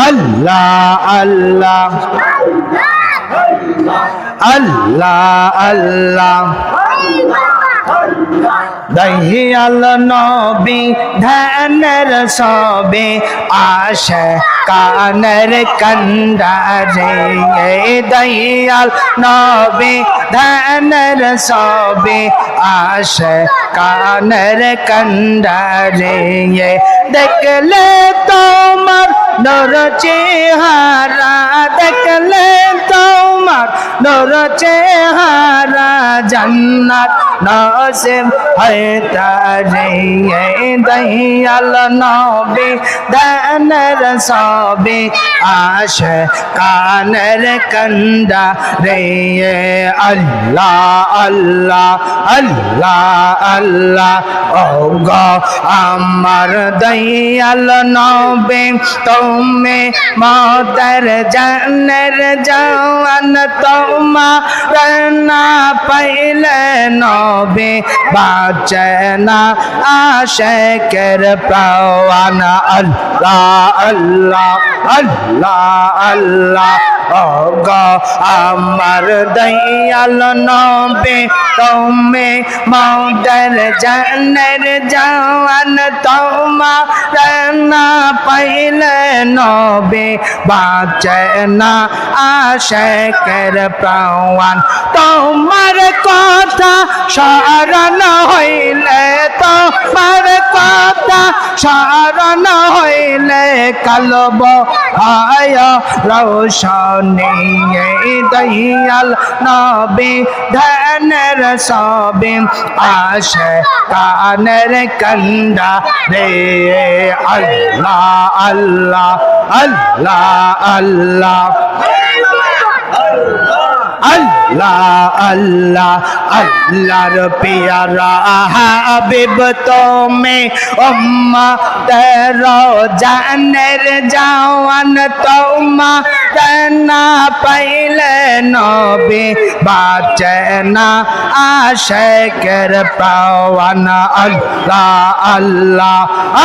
আল্লাহ আল্লাহ আল্লাহ আল্লাহ দহিয়াল নবী ধ্যানের সবে আশে কানের কন্ডারে দয়াল নবী ধ্যানের সবে আশে কানের কন্ডারে দেখলে তোমার নর চেহারা দেখলে তোমার নর চেহারা জান্নাত নসিব হয় তারে দয়াল নবী, দানের সবে আশ কানের কন্দা রে আল্লাহ আল্লাহ আল্লাহ আল্লাহ ও গো আমার দয়াল নবী, তুমি মদর জানের জওয়ান তোমার না পাইলে নবে বাঁচে না আশেকের প্রাণ আল্লাহ আল্লাহ আল্লাহ আল্লাহ। গো আমার দয়াল নবে, তুমি মদর জানের জওয়ান। তোমার না পাইলে নবে বাঁচে না আশেকের প্রাণ তোমার কথা স্মরণ হইলে, তোমার কথা স্মরণ হইলে কালব হায় রৌশনী। দয়াল নবী ধনের সবে আশে কানের কন্দা রে। আল্লাহ আল্লাহ আল্লাহ আল্লাহ। আল্লাহ আল্লাহ আল্লাহর পিয়ারা হাবিব তুমি উম্মা তেরো জানের জওয়ান তোমা না পাইলে নবী বাঁচে না আশেকের পাওয়ান। আল্লাহ আল্লাহ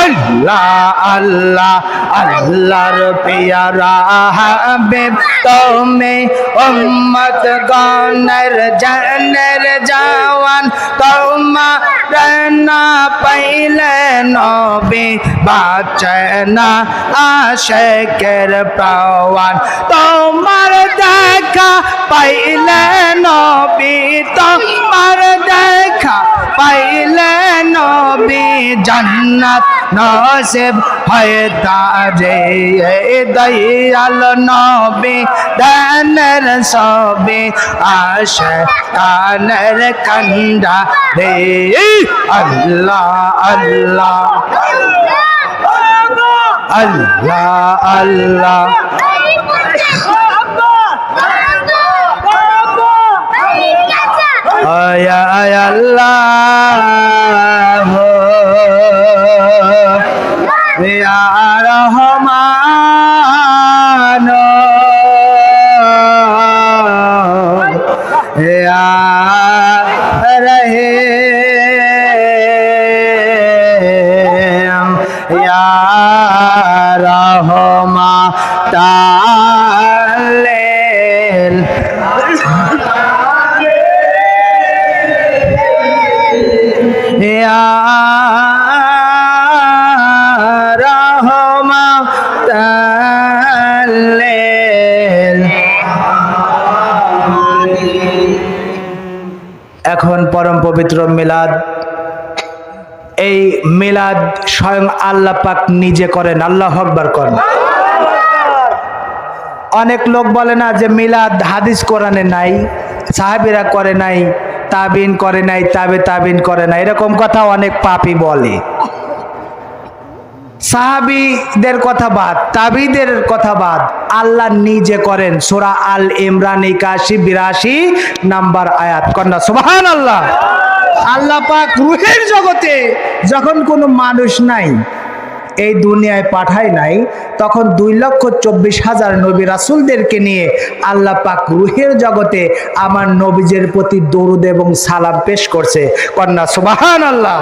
আল্লাহ আল্লাহ, আল্লাহর পিয়ারা হাবিব। তুমি উম্মত গণের জানের জওয়ান। তোমা না পাইলে নবী বাঁচে না আশেকের পাওয়ান। তোমার দেখা পাইলে নবী তোমার দেখা পাইলে নবী জান্নাত নসিব হয় তারে দয়াল নবী দানের সবে আশে কানের কন্দা রে। আল্লাহ আল্লাহ। আল্লাহ আল্লাহ। আল্লাহ। রহমান। ইয়া রহিম। ইয়া এখন পরম পবিত্র মিলাদ। এই মিলাদ স্বয়ং আল্লাহ পাক নিজে করেন, আল্লাহ হকবার করেন। অনেক লোক বলে না যে মিলাদ হাদিস কোরআনে নাই, সাহাবিরা করে নাই, তাবিন করে নাই, তাবে তাবিন করে না এরকম কথা অনেক পাপি বলে। সাহাবিদের কথা বাদ, তাবিদের কথা বাদ, আল্লাহ নিজে করেন। সোরা আল ইমরান একাশি, বিরাশি নাম্বার আয়াত। কন্যা সুবাহান আল্লাহ আল্লাহ পাক রুহের জগতে যখন কোনো মানুষ নাই, এই দুনিয়ায় পাঠায় নাই, তখন দুই লক্ষ চব্বিশ হাজার নবী রাসুলদেরকে নিয়ে আল্লাহ পাক রুহের জগতে আমার নবীজের প্রতি দরুদ এবং সালাম পেশ করছে। কন্যা সুবাহান আল্লাহ